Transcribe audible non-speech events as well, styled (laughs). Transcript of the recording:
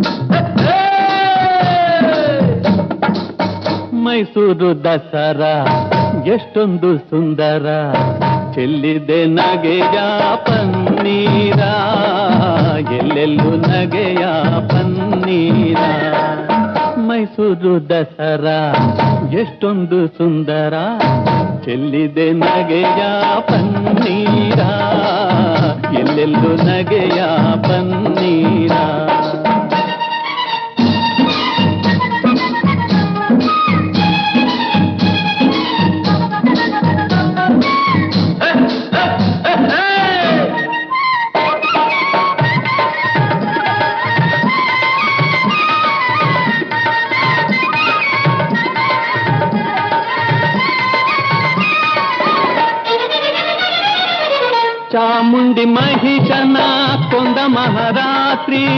(laughs) ಮೈಸೂರು ದಸರಾ, ಎಷ್ಟೊಂದು ಸುಂದರ. ಚೆಲ್ಲಿದೆ ನಗೆಯ ಪನ್ನೀರ, ಎಲ್ಲೆಲ್ಲೂ ನಗೆಯ ಪನ್ನೀರ. ಮೈಸೂರು ದಸರಾ, ಎಷ್ಟೊಂದು ಸುಂದರ. ಚೆಲ್ಲಿದೆ ನಗೆಯ ಪನ್ನೀರ, ಎಲ್ಲೆಲ್ಲೂ ನಗೆಯ ಪನ್ನೀರ. చాముండి మహిషనా కొండ మహారాత్రి.